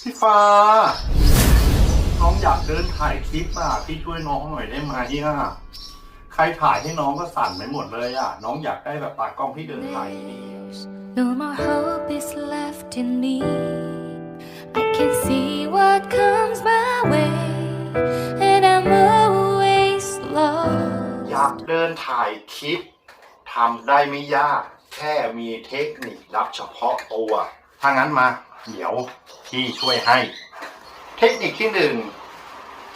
พี่ฟ้า น้องอยากเดินถ่ายคลิปอะ พี่ช่วยน้องหน่อยได้ไหมอะ ใครถ่ายให้น้องก็สั่นไปหมดเลยอะ น้องอยากได้แบบตากล้องที่เดินถ่ายดีๆอะ No more hope is left in me. I can see what comes my way, and I'm always อยาก lost. เดินถ่ายคลิปทำได้ไม่ยาก แค่มีเทคนิคลับเฉพาะตัว ถ้างั้นมา เดี๋ยวพี่ช่วยให้ เทคนิคที่หนึ่ง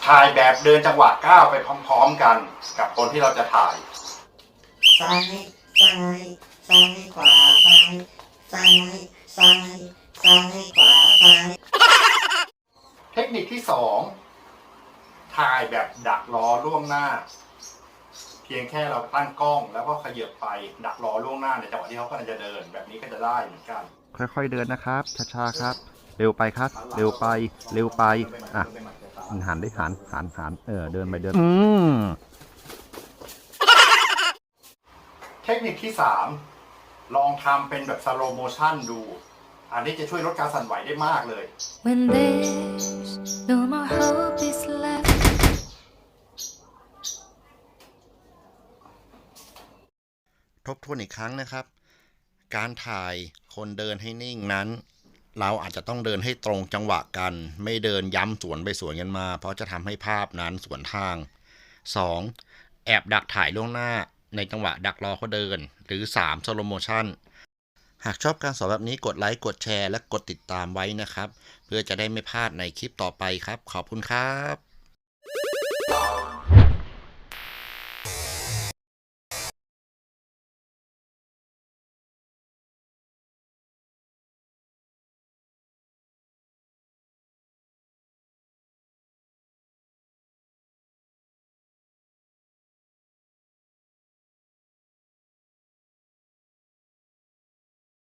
ถ่ายแบบเดินจังหวะก้าวไปพร้อม ๆ กันกับคนที่เราจะถ่าย ซ้ายซ้ายซ้ายขวาซ้ายซ้ายซ้ายซ้ายขวาซ้ายเทคนิคที่สองถ่ายแบบดักล้อล่วงหน้า เพียงแค่เราตั้งกล้องแล้วก็ขยับไปดักล้อล่วงหน้าในจังหวะที่เขากำลังจะเดิน แบบนี้ก็จะได้เหมือนกัน ค่อยๆเดินนะครับ ช้าๆครับ เร็วไปครับ เร็วไป เร็วไป อะหันได้หันหันหันเออ เดินไปเดิน อืมเทคนิคที่สามลองทำเป็นแบบสโลโมชันดู อันนี้จะช่วยลดการสั่นไหวได้มากเลย When there's no more hope is left. ทบทวนอีกครั้งนะครับ การถ่ายคนเดินให้นิ่งนั้น เราอาจจะต้องเดินให้ตรงจังหวะกัน ไม่เดินย้ำสวนไปสวนกันมา เพราะจะทำให้ภาพนั้นสวนทาง 2. แอบดักถ่ายล่วงหน้าในจังหวะดักรอเขาเดิน หรือ 3. สโลโมชันหากชอบการสอนแบบนี้กดไลค์ กดแชร์ และกดติดตามไว้นะครับ เพื่อจะได้ไม่พลาดในคลิปต่อไปครับ ขอบคุณครับ